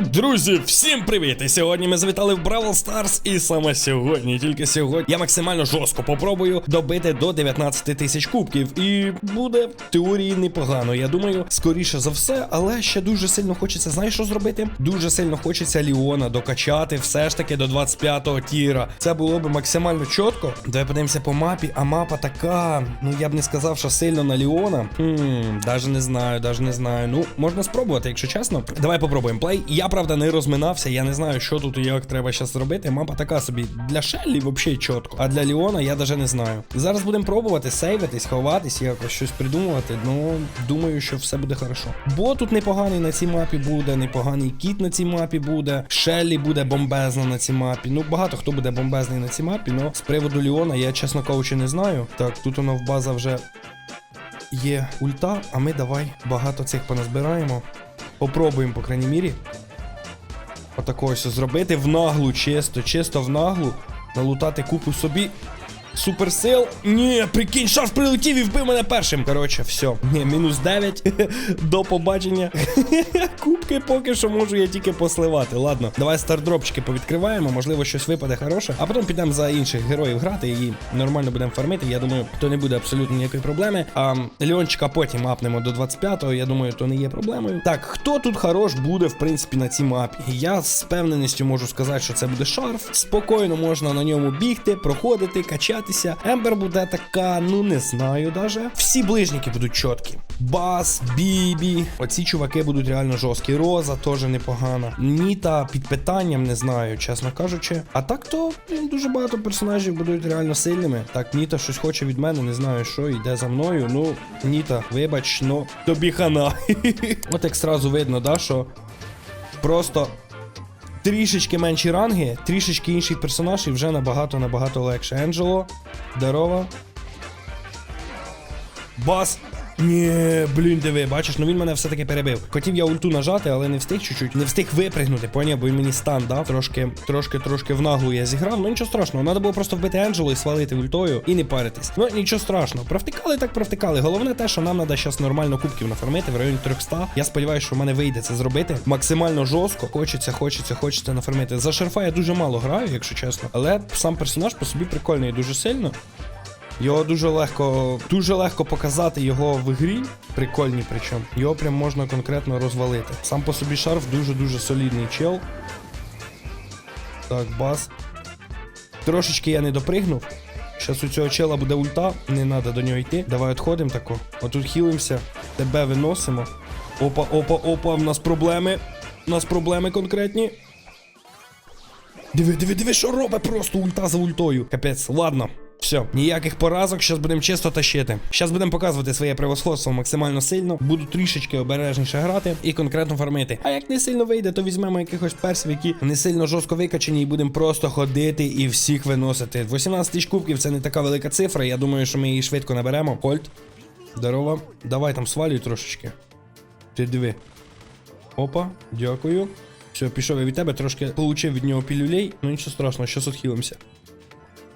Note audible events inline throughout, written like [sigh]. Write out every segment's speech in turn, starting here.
Друзі, всім привіт! І сьогодні ми завітали в Бравл Старс. І саме сьогодні, тільки сьогодні, я максимально жорстко попробую добити до 19 тисяч кубків. І буде в теорії непогано. Я думаю, скоріше за все, але ще дуже сильно хочеться, знаєш, що зробити? Дуже сильно хочеться Ліона докачати все ж таки до 25-го тіра. Це було б максимально чітко. Давай подивимося по мапі, а мапа така. Ну я б не сказав, що сильно на Ліона. Хм, даже не знаю, даже не знаю. Ну, можна спробувати, якщо чесно. Давай попробуємо плей. Я правда не розминався, я не знаю, що тут і як треба зараз зробити. Мапа така собі для Шеллі взагалі чітко. А для Ліона я даже не знаю. Зараз будемо пробувати сейвитись, ховатись, якось щось придумувати. Ну, думаю, що все буде хорошо. Бо тут непоганий на цій мапі буде, непоганий кіт на цій мапі буде, Шеллі буде бомбезна на цій мапі. Ну, багато хто буде бомбезний на цій мапі, але з приводу Ліона я, чесно кажучи, не знаю. Так, тут воно в база вже є ульта, а ми давай багато цих поназбираємо. Попробуємо, по крайній мірі. Отакого ось зробити в наглу, чисто, чисто в наглу. Налутати купу собі. Суперсил. Ні, прикинь, шарф прилетів і вбив мене першим. Коротше, все. Ні, мінус 9. [laughs] До побачення. [laughs] Кубки поки що можу я тільки посливати. Ладно, давай стардропчики повідкриваємо, можливо, щось випаде хороше. А потім підемо за інших героїв грати і нормально будемо фармити. Я думаю, то не буде абсолютно ніякої проблеми. А Леончика потім апнемо до 25-го. Я думаю, то не є проблемою. Так, хто тут хорош буде, в принципі, на цій мапі? Я з впевненістю можу сказати, що це буде шарф. Спокійно можна на ньому бігти, проходити, качатися. Ембер буде така, ну не знаю даже. Всі ближніки будуть чіткі. Бас, Бібі. Оці чуваки будуть реально жорсткі. Роза теж непогана. Ніта під питанням не знаю, чесно кажучи. А так то дуже багато персонажів будуть реально сильними. Так, Ніта щось хоче від мене, не знаю що, йде за мною. Ну, Ніта, вибач, ну тобі хана. [laughs] От як сразу видно, да, що просто трішечки менші ранги, трішечки інший персонаж і вже набагато набагато легше. Енджело, Дарова. Бас. Ні, блін, диви, бачиш, ну він мене все-таки перебив. Хотів я ульту нажати, але не встиг чуть-чуть. Не встиг випригнути, поняв, бо він мені стан дав. Трошки, трошки, трошки в наглу я зіграв. Ну нічого страшного, треба було просто вбити Енджело і свалити ультою і не паритись. Ну нічого страшного. Провтикали так провтикали. Головне те, що нам треба зараз нормально кубків нафармити в районі 300. Я сподіваюся, що в мене вийде це зробити. Максимально жорстко. Хочеться, хочеться, хочеться нафармити. За шерфа я дуже мало граю, якщо чесно. Але сам персонаж по собі прикольний і дуже сильно. Його дуже легко, дуже легко показати його в грі. Прикольні причому. Його прям можна конкретно розвалити. Сам по собі шарф дуже-дуже солідний чел. Так, бас. Трошечки я не допригнув. Щас у цього чела буде ульта, не треба до нього йти. Давай відходимо тако. Отут хілимося, тебе виносимо. Опа, опа, опа, в нас проблеми. У нас проблеми конкретні. Диви, диви, диви, що робить просто ульта за ультою. Капець, ладно. Все, ніяких поразок, зараз будемо чисто тащити. Зараз будемо показувати своє превосходство максимально сильно. Буду трішечки обережніше грати і конкретно фармити. А як не сильно вийде, то візьмемо якихось персів, які не сильно жорстко викачені, і будемо просто ходити і всіх виносити. 18 тисяч кубків це не така велика цифра. Я думаю, що ми її швидко наберемо. Кольт. Здорово. Давай там свалюй трошечки. Ти диви. Опа, дякую. Все, пішов я від тебе, трошки получив від нього пілюлей. Ну нічого страшного, щас отхилимося.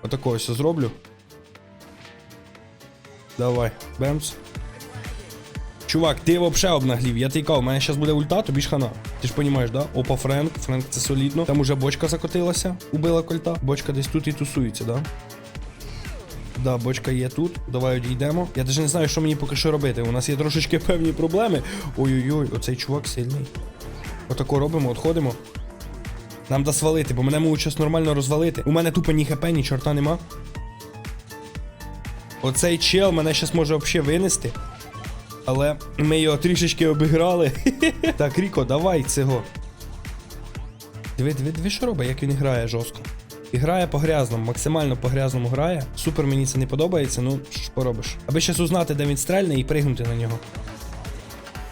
Отакого все зроблю. Давай, бемс. Чувак, ти взагалі обнаглів, я тикав, у мене зараз буде ульта, тобі ж хана. Ти ж розумієш, да? Опа, Френк, Френк це солідно. Там уже бочка закотилася, убила кольта. Бочка десь тут і тусується, да? Да, бочка є тут. Давай одійдемо. Я навіть не знаю, що мені поки що робити. У нас є трошечки певні проблеми. Ой-ой-ой, оцей чувак сильний. Отако робимо, отходимо. Нам да свалити, бо мене можуть щось нормально розвалити. У мене тупо ні хп, ні чорта нема. Оцей чел мене щас може взагалі винести. Але ми його трішечки обіграли. [laughs] так, Ріко, давай цього. Диви, диви, диви, що робить, як він грає жорстко. І грає по грязному, максимально по грязному грає. Супер мені це не подобається, ну що поробиш. Аби щас узнати, де він стрельне і пригнути на нього.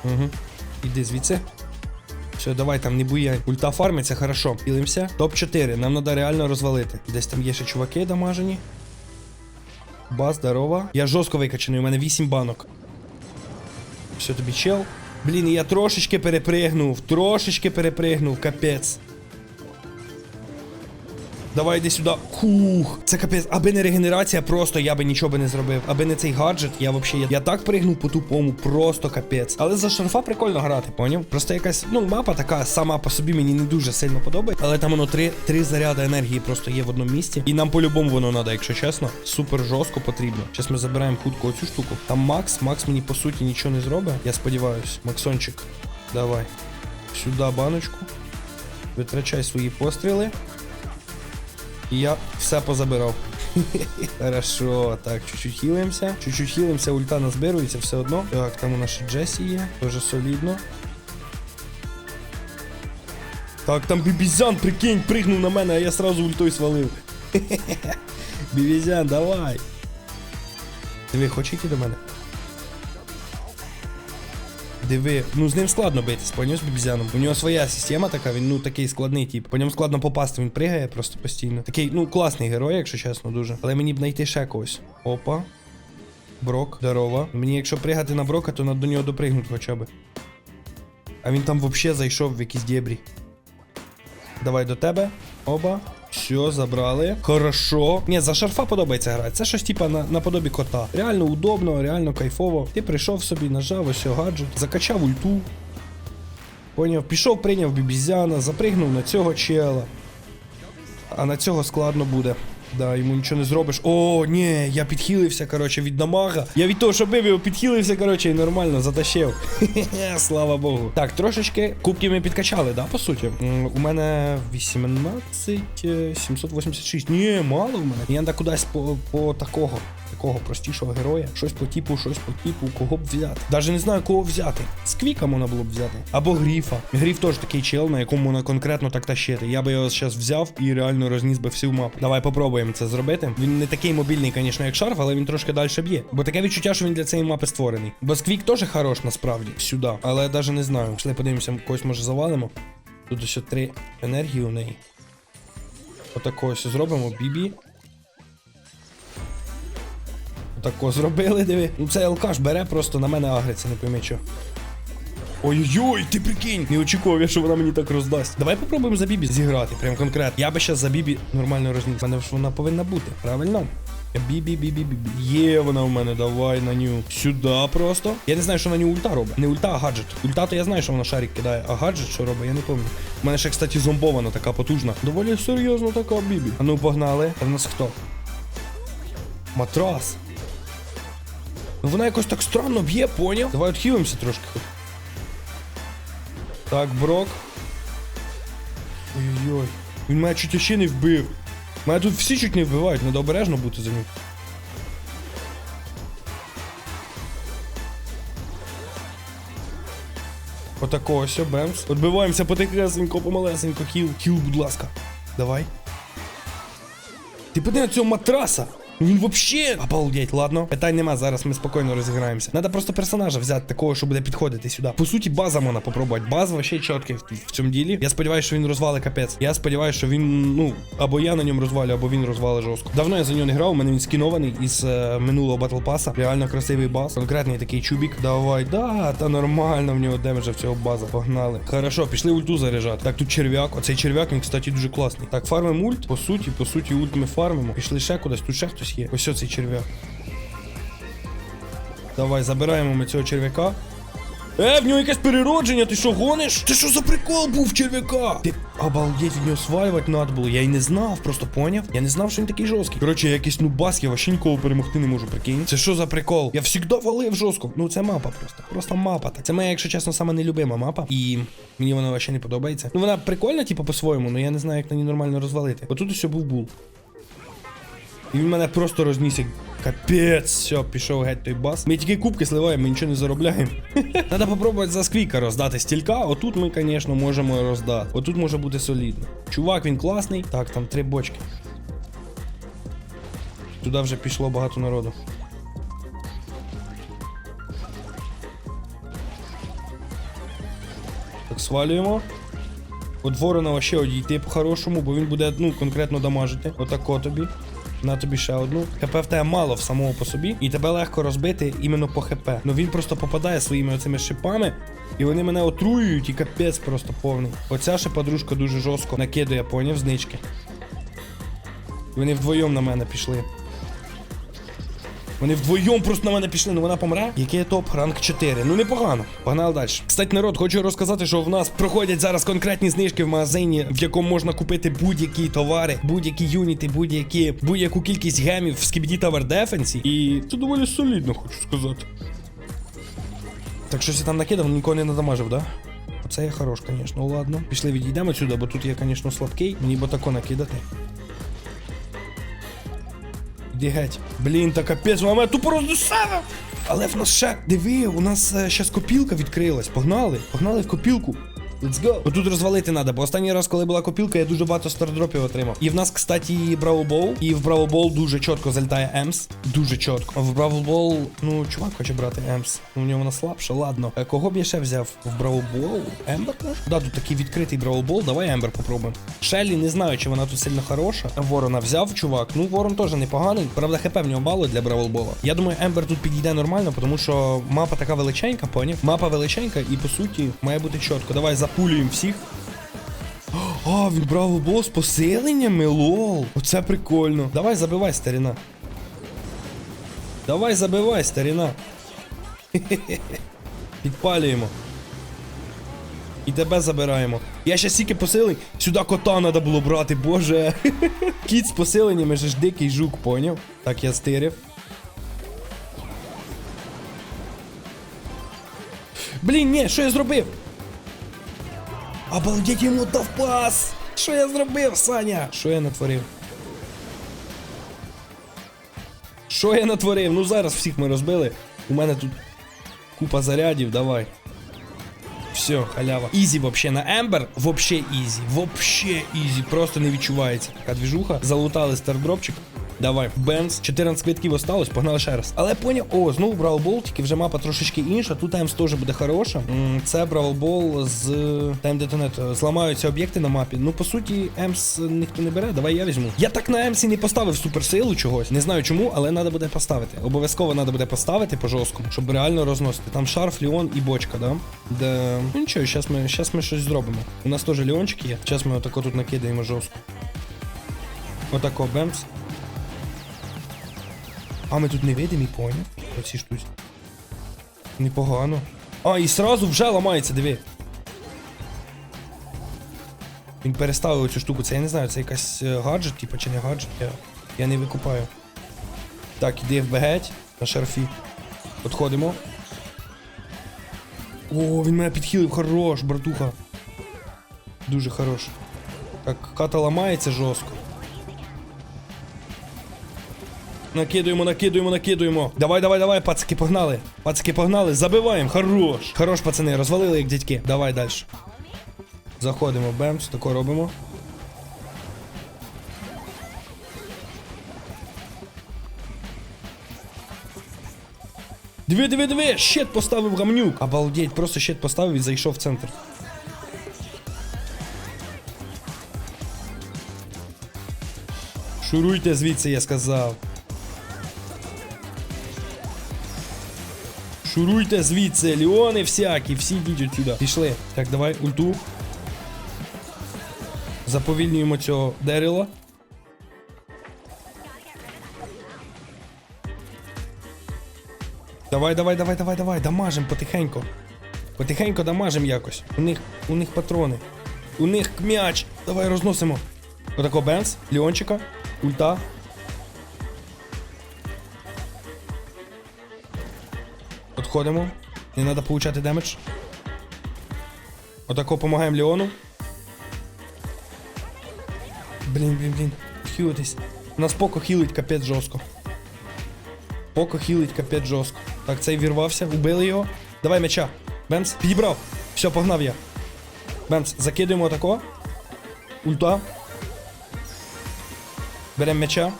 Угу. Іди звідси. Все, давай там не буй. Ульта фармиться, хорошо. Ділимося. Топ-4. Нам треба реально розвалити. Десь там є ще чуваки дамажені. Ба, здорова. Я жорстко викачаний, у мене 8 банок. Все тобі чел. Блін, я трошечки перепригнув. Трошечки перепригнув, капець. Давай йди сюди. Хух. Це капець. Аби не регенерація, просто я би нічого би не зробив. Аби не цей гаджет, я взагалі. Я, я так пригнув по тупому, просто капець. Але за шарфа прикольно грати, поняв? Просто якась, ну, мапа така сама по собі мені не дуже сильно подобається. Але там воно три, три заряди енергії просто є в одному місці. І нам по-любому воно треба, якщо чесно. Супер жорстко потрібно. Зараз ми забираємо хутко оцю штуку. Там Макс, Макс мені по суті нічого не зробить. Я сподіваюсь. Максончик, давай. Сюди баночку. Витрачай свої постріли. І я все позабирав. [laughs] Хорошо, так, чуть-чуть хілимося. Чуть-чуть хілимося, ульта назбирується все одно. Так, там у нас ще Джесі є, дуже солідно. Так, там бібізян, прикинь, пригнув на мене, а я сразу ультой свалив. [laughs] Бібізян, давай. Диви, хоче йти до мене? Диви, ну з ним складно битись, поняв з бібізяном. У нього своя система така, він ну такий складний тип. По ньому складно попасти, він пригає просто постійно. Такий, ну, класний герой, якщо чесно, дуже. Але мені б знайти ще когось. Опа. Брок, здорово. Мені якщо пригати на брока, то надо до нього допригнути хоча б. А він там взагалі зайшов в якісь дєбрі. Давай до тебе. Оба. Все, забрали. Хорошо. Ні, за шарфа подобається грати. Це щось типа на, наподобі кота. Реально удобно, реально кайфово. Ти прийшов собі, нажав ось гаджет, закачав ульту. Поняв, пішов, прийняв бібізяна, запригнув на цього чела. А на цього складно буде. Да, йому нічого не зробиш. О, ні, я підхилився, коротше, від дамага. Я від того, що бив його підхилився, коротше, і нормально затащив. [laughs] Слава Богу. Так, трошечки кубки ми підкачали, да, по суті. У мене 18 е, 786. Ні, мало в мене. Я кудись по, по такого. Такого простішого героя. Щось по типу, щось по типу, кого б взяти. Даже не знаю, кого взяти. Сквіка можна було б взяти. Або гріфа. Гріф теж такий чел, на якому можна конкретно так тащити. Я би його зараз взяв і реально розніс би всю мапу. Давай попробуємо це зробити. Він не такий мобільний, звісно, як шарф, але він трошки далі б'є. Бо таке відчуття, що він для цієї мапи створений. Бо сквік теж хорош насправді. Сюди. Але я навіть не знаю. Пішли подивимося, когось може завалимо. Тут ось три енергії у неї. Отако ось зробимо. Бібі. Отако зробили, диви. Ну цей алкаш бере просто на мене агриться, не пойми що. Ой-ой, ти прикинь! Не очікував я, що вона мені так роздасть. Давай попробуємо за Бібі зіграти, прям конкретно. Я би щас за Бібі нормально розніс. У мене ж вона повинна бути, правильно? Бібі, бібі, бібі. Є вона в мене, давай на ню. Сюди просто. Я не знаю, що на ню ульта робить. Не ульта, а гаджет. Ульта, то я знаю, що вона шарик кидає, а гаджет що робить, я не пам'ятаю. У мене ще, кстати, зомбована така потужна. Доволі серйозно така бібі. А ну погнали. А в нас хто? Матрас. Вона якось так странно б'є, поняв? Давай відхилимося трошки. Так, Брок. Ой-ой-ой. Він мене чуть ще не вбив. Мене тут всі чуть не вбивають, треба обережно бути за ним. Отако ось, бемс. Отбиваємося потихесенько, помалесенько. Хіл, хіл, будь ласка. Давай. Ти подивись на цього матраса. Він вообще обалдеть, ладно. Питань нема, зараз ми спокійно розіграємося. Надо просто персонажа взяти такого, що буде підходити сюди. По суті, база можна попробувати. Баз вообще чіткий в, цьому ділі. Я сподіваюся, що він розвали капець. Я сподіваюся, що він, ну, або я на ньому розвалю, або він розвали жорстко. Давно я за нього не грав, у мене він скінований із е, минулого Battle Pass. Реально красивий баз. Конкретний такий чубік. Давай, да, та нормально в нього демеджа в цього база. Погнали. Хорошо, пішли ульту заряджати. Так, тут черв'як. Оцей черв'як, він, кстати, дуже класний. Так, фармимо ульт. По суті, по суті, ульт ми фармимо. Пішли ще кудись, тут ще хтось є. Ось оцей черв'як. Давай, забираємо ми цього черв'яка. Е, в нього якесь переродження, ти що гониш? Ти що за прикол був черв'яка? Ти обалдеть від нього свалювати надо було. Я й не знав, просто поняв. Я не знав, що він такий жорсткий. Коротше, я якийсь нубас, я вообще нікого перемогти не можу, прикинь. Це що за прикол? Я завжди валив жорстко. Ну це мапа просто. Просто мапа. Так. Це моя, якщо чесно, саме нелюбима мапа. І мені вона вообще не подобається. Ну вона прикольна, типу, по-своєму, але я не знаю, як на ній нормально розвалити. Отут усе був бул. І він мене просто розніс як капець. Все, пішов геть той бас. Ми тільки кубки сливаємо, ми нічого не заробляємо. [laughs] Треба попробувати за сквіка роздати стілька. Отут ми, звісно, можемо роздати. Отут може бути солідно. Чувак, він класний. Так, там три бочки. Туди вже пішло багато народу. Так, свалюємо. От ворона ще одійти по-хорошому, бо він буде ну, конкретно дамажити. Отако тобі. На тобі ще одну. ХП в тебе мало в самого по собі, і тебе легко розбити іменно по ХП. Ну він просто попадає своїми оцими шипами, і вони мене отруюють, і капець просто повний. Оця ще подружка дуже жорстко накидує, поняв, знички. І Вони вдвоєм на мене пішли. Вони вдвоєм просто на мене пішли, ну вона помре. Який топ? Ранг 4. Ну непогано. Погнали далі. Кстати, народ, хочу розказати, що в нас проходять зараз конкретні знижки в магазині, в якому можна купити будь-які товари, будь-які юніти, будь-які будь-яку кількість гемів в Skibidi Tower Defense. І це доволі солідно, хочу сказати. Так щось я там накидав, нікого не надамажив, да? Оце я хорош, звісно. Ну ладно. Пішли відійдемо сюди, бо тут я, звісно, слабкий. Мені бо тако накидати. Іди геть. Блін, та капець, вона мене тупо роздушала. Але в нас ще. Диви, у нас ще щас копілка відкрилась. Погнали. Погнали в копілку. Let's go. Тут розвалити треба, бо останній раз, коли була копілка, я дуже багато стардропів отримав. І в нас, кстати, Бравл Бол. І в Бравл Бол дуже чітко залітає Емс. Дуже чітко. В Бравл Бол, ну, чувак хоче брати Емс. У нього вона слабша, ладно. Е, Кого б я ще взяв в Бравл Бол? Ембер? Да, тут такий відкритий Бравл Бол. Давай Ембер попробуємо. Шеллі, не знаю, чи вона тут сильно хороша. Ворона взяв, чувак. Ну, ворон теж непоганий. Правда, хп в нього мало для Бравл Бола. Я думаю, Ембер тут підійде нормально, тому що мапа така величенька, поняв? Мапа величенька, і по суті має бути чітко. Давай запулюємо всіх. А, він Бравл Бол з посиленнями, лол. Оце прикольно. Давай забивай, старіна. Давай забивай, старіна. [laughs] Підпалюємо. І тебе забираємо. Я ще стільки посилень. Сюди кота треба було брати, боже. [laughs] Кіт з посиленнями же ж дикий жук, поняв? Так, я стирив. Блін, ні, що я зробив? Обалдеть йому дав пас! Що я зробив, Саня? Що я натворив? Що я натворив? Ну зараз всіх ми розбили. У мене тут купа зарядів, давай. Все, халява. Ізі вообще на Ембер. Вообще ізі. Вообще ізі. Просто не відчувається. Така двіжуха. Залутали стардропчик. Давай, Бенз. 14 квитків осталось, погнали ще раз. Але поняв, о, знову Бравл Бол, тільки вже мапа трошечки інша. Тут Емс теж буде хороша. Це Бравл Бол з Time Detonator. Зламаються об'єкти на мапі. Ну, по суті, Емс ніхто не бере. Давай я візьму. Я так на Емсі не поставив суперсилу чогось. Не знаю чому, але треба буде поставити. Обов'язково треба буде поставити по жорсткому, щоб реально розносити. Там шарф, Ліон і бочка, да? Де... Ну нічого, зараз ми, щас ми щось зробимо. У нас теж Ліончик є. Зараз ми отако тут накидаємо жорстко. Отако, бемс. А ми тут невидимі, поняв? Оці штуці. Непогано. А, і сразу вже ламається, диви. Він переставив цю штуку. Це я не знаю, це якась е, гаджет, типу, чи не гаджет, я, я не викупаю. Так, іди в бегеть на шарфі. Підходимо. О, він мене підхилив, хорош, братуха. Дуже хорош. Так, ката ламається жорстко. Накидуємо, накидуємо, накидуємо. Давай, давай, давай, пацики, погнали. Пацики, погнали, забиваємо. Хорош. Хорош, пацани, розвалили як дядьки. Давай далі. Заходимо, бемс, тако робимо. Диви, диви, диви! Щит поставив гамнюк. Обалдеть, просто щит поставив і зайшов в центр. Шуруйте звідси, я сказав. Шуруйте звідси, ліони всякі, всі йдіть отсюда. Пішли. Так, давай, ульту. Заповільнюємо цього Дерила. Давай, давай, давай, давай, давай, дамажим потихеньку. Потихеньку дамажим якось. У них, у них патрони. У них м'яч. Давай розносимо. Отако Бенс, Леончика, ульта. Підходимо. Не треба получати демедж. Отако допомагаємо Леону. Блін, блін, блін. Хілитись. У нас Поко хілить капець жорстко. Поко хілить капець жорстко. Так, цей вірвався, убили його. Давай м'яча. Бемс, підібрав. Все, погнав я. Бемс, закидуємо отако. Ульта. Беремо м'яча.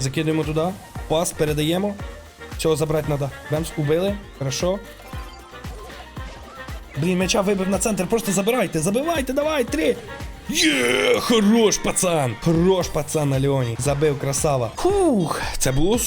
Закидуємо туди. Пас, передаємо. Цього забрати треба. Бемс, убили. Хорошо. Блін, м'яча вибив на центр, просто забирайте, забивайте, давай, три. Є, хорош, пацан! Хорош, пацан на Леоні. Забив, красава. Фух, це було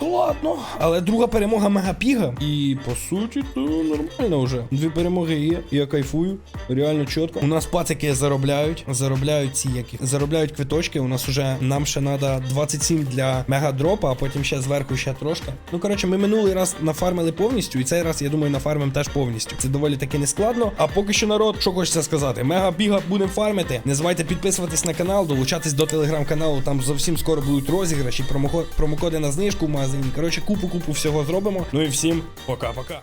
с- Складно, але друга перемога мегапіга. І по суті, то нормально вже. Дві перемоги є. Я кайфую. Реально чітко. У нас пацики заробляють. Заробляють ці які. Заробляють квиточки. У нас уже нам ще треба 27 для мегадропа, а потім ще зверху ще трошки. Ну коротше, ми минулий раз нафармили повністю, і цей раз, я думаю, нафармим теж повністю. Це доволі таки нескладно. А поки що народ, що хочеться сказати, мега біга будемо фармити. Не забувайте підписуватись на канал, долучатись до телеграм-каналу. Там зовсім скоро будуть розіграші, промоко- промокоди на знижку в магазині. Коротше, купу-купу всього зробимо. Ну і всім пока-пока.